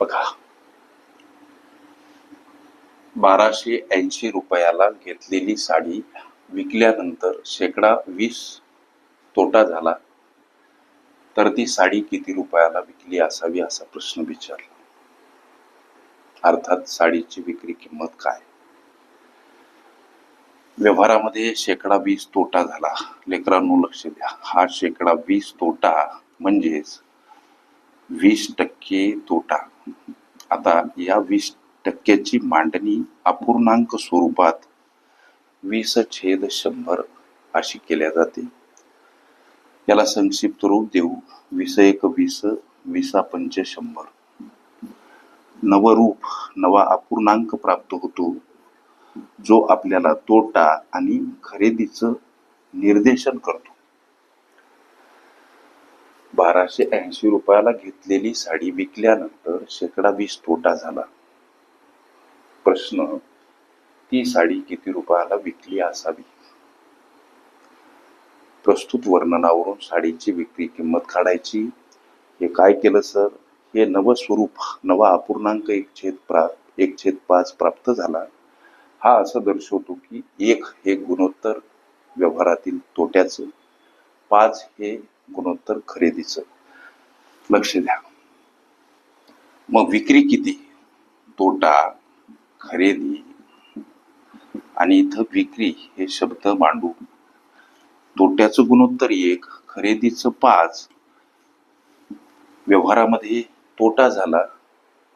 बघा. बाराशे ऐंशी रुपयाला घेतलेली साडी विकल्यानंतर शेकडा वीस तोटा झाला. तर ती साडी किती रुपयाला विकली असावी असा प्रश्न विचारला. अर्थात साडीची विक्री किंमत काय? व्यवहारामध्ये शेकडा वीस तोटा झाला. लेकरांनो लक्ष द्या. हा शेकडा वीस तोटा म्हणजेच वीस टक्के तोटा. आता या वीस टक्क्याची मांडणी अपूर्णांक स्वरूपात वीस छेद शंभर अशी केल्या जाते. याला संक्षिप्त रूप देऊ. वीस एक वीस विसा पंच शंभर. नवरूप नवा अपूर्णांक प्राप्त होतो. जो आपल्याला तोटा आणि खरेदीचं निर्देशन करतो. बाराशे ऐंशी रुपयाला घेतलेली साडी विकल्यानंतर शेकडा वीस तोटा झाला. प्रश्न ती साडी किती रुपयाला विकली असावी? प्रस्तुत वर्णनावरून साडीची विक्री किंमत काढायची. हे काय केलं सर? हे नव स्वरूप नवा अपूर्णांक एक छेद प्रा एक छेद पाच प्राप्त झाला. हा असं दर्शवतो की एक हे गुणोत्तर व्यवहारातील तोट्याचं पाच हे गुणोत्तर खरेदीचं लक्ष द्या. मग विक्री किती? तोटा खरेदी आणि इथं विक्री हे शब्द मांडू. तोट्याचं गुणोत्तर एक खरेदीचं पाच. व्यवहारामध्ये तोटा झाला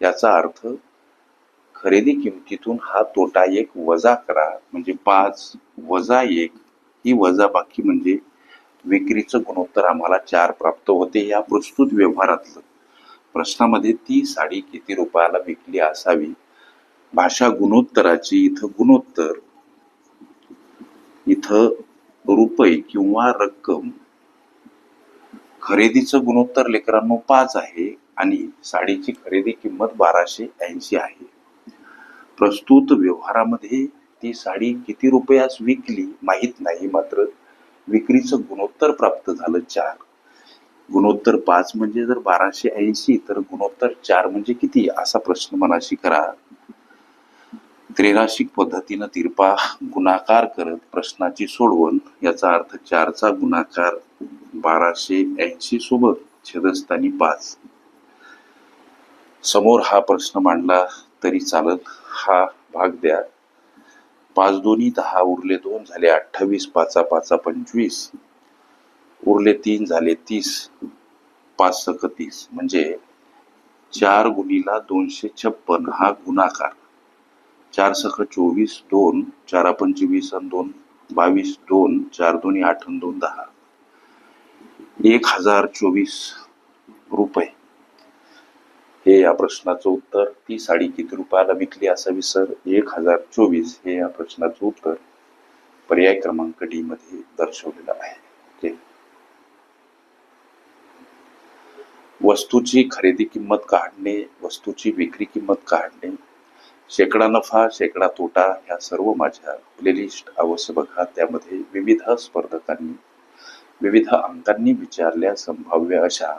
याचा अर्थ खरेदी किमतीतून हा तोटा एक वजा करा म्हणजे पाच वजा एक ही वजा बाकी म्हणजे विक्रीचं गुणोत्तर आम्हाला चार प्राप्त होते या प्रस्तुत व्यवहारातलं. प्रश्नामध्ये ती साडी किती रुपयाला विकली असावी? भाषा गुणोत्तराची इथं गुणोत्तर इथं रुपये किंवा रक्कम. खरेदीचं गुणोत्तर लेकरांनो पाच आहे आणि साडीची खरेदी किंमत बाराशे ऐंशी आहे. प्रस्तुत व्यवहारामध्ये ती साडी किती रुपयास विकली माहीत नाही मात्र विक्रीचं गुणोत्तर प्राप्त झालं चार. गुणोत्तर पाच म्हणजे जर बाराशे ऐंशी तर गुणोत्तर चार म्हणजे किती? असा प्रश्न मनाशी करा. त्रेराशिक पद्धतीनं तिरपा गुणाकार करत प्रश्नाची सोडवण याचा अर्थ चारचा गुणाकार बाराशे ऐंशी सोबत छेदस्थानी पाच. समोर हा प्रश्न मांडला तरी चालत हा भाग द्या. पाच दोन्ही दहा उरले दोन झाले अठ्ठावीस पाचा पाचा पंचवीस. उरले तीन झाले तीस. पाच सक तीस. म्हणजे चार गुणीला दोनशे छप्पन हा गुणाकार. चार सख चोवीस दोन चारा पंचवीस आणि दोन बावीस दोन चार दोन्ही आठ दोन दहा. एक हजार चोवीस रुपये. हे या प्रश्नाचं उत्तर ती साडी किती रुपयाला विकली असावी सर एक हजार चोवीस हे या प्रश्नाचं उत्तर पर्याय क्रमांक डी मध्ये दर्शवलेलं आहे. ओके. वस्तूची खरेदी किंमत काढणे वस्तूची विक्री किंमत काढणे शेकडा नफा शेकडा तोटा ह्या सर्व माझ्या प्लेलिस्ट अवश्य बघा. त्यामध्ये विविध स्पर्धकांनी विविध अंकांनी विचारल्या संभाव्य अशा